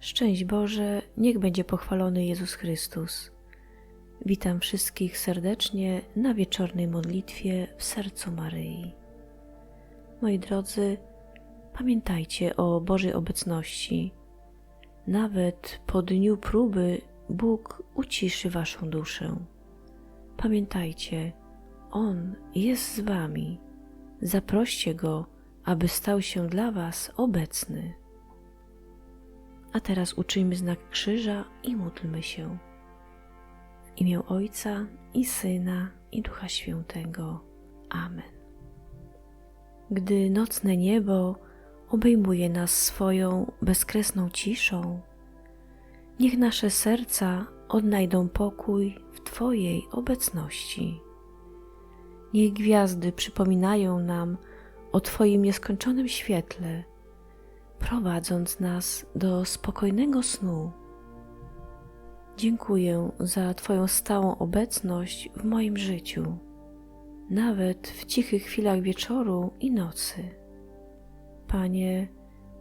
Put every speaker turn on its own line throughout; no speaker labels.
Szczęść Boże, niech będzie pochwalony Jezus Chrystus. Witam wszystkich serdecznie na wieczornej modlitwie w sercu Maryi. Moi drodzy, pamiętajcie o Bożej obecności. Nawet po dniu próby Bóg uciszy Waszą duszę. Pamiętajcie, On jest z Wami. Zaproście Go, aby stał się dla Was obecny. A teraz uczyjmy znak krzyża i módlmy się. W imię Ojca i Syna i Ducha Świętego. Amen. Gdy nocne niebo obejmuje nas swoją bezkresną ciszą, niech nasze serca odnajdą pokój w Twojej obecności. Niech gwiazdy przypominają nam o Twoim nieskończonym świetle, prowadząc nas do spokojnego snu. Dziękuję za Twoją stałą obecność w moim życiu, nawet w cichych chwilach wieczoru i nocy. Panie,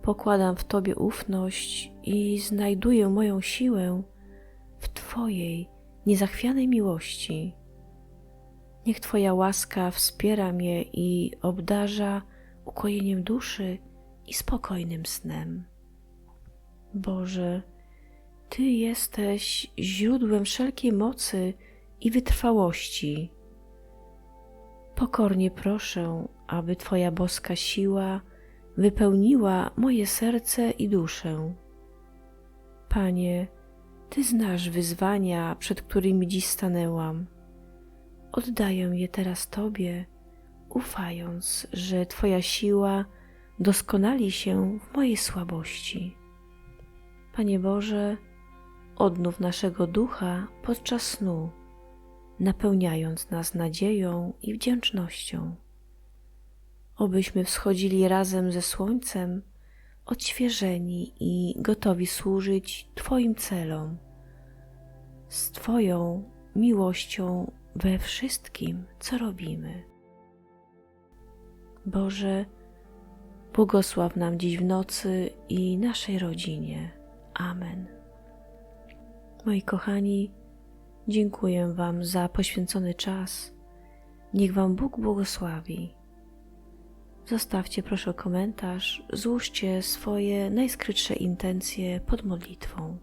pokładam w Tobie ufność i znajduję moją siłę w Twojej niezachwianej miłości. Niech Twoja łaska wspiera mnie i obdarza ukojeniem duszy i spokojnym snem. Boże, Ty jesteś źródłem wszelkiej mocy i wytrwałości. Pokornie proszę, aby Twoja boska siła wypełniła moje serce i duszę. Panie, Ty znasz wyzwania, przed którymi dziś stanęłam. Oddaję je teraz Tobie, ufając, że Twoja siła doskonali się w mojej słabości. Panie Boże, odnów naszego ducha podczas snu, napełniając nas nadzieją i wdzięcznością. Obyśmy wschodzili razem ze słońcem, odświeżeni i gotowi służyć Twoim celom, z Twoją miłością we wszystkim, co robimy. Boże, błogosław nam dziś w nocy i naszej rodzinie. Amen. Moi kochani, dziękuję Wam za poświęcony czas. Niech Wam Bóg błogosławi. Zostawcie proszę komentarz, złóżcie swoje najskrytsze intencje pod modlitwą.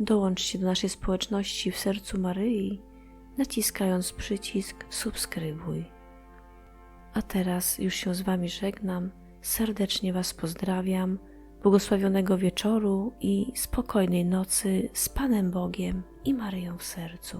Dołączcie do naszej społeczności w sercu Maryi, naciskając przycisk subskrybuj. A teraz już się z Wami żegnam, serdecznie Was pozdrawiam, błogosławionego wieczoru i spokojnej nocy z Panem Bogiem i Maryją w sercu.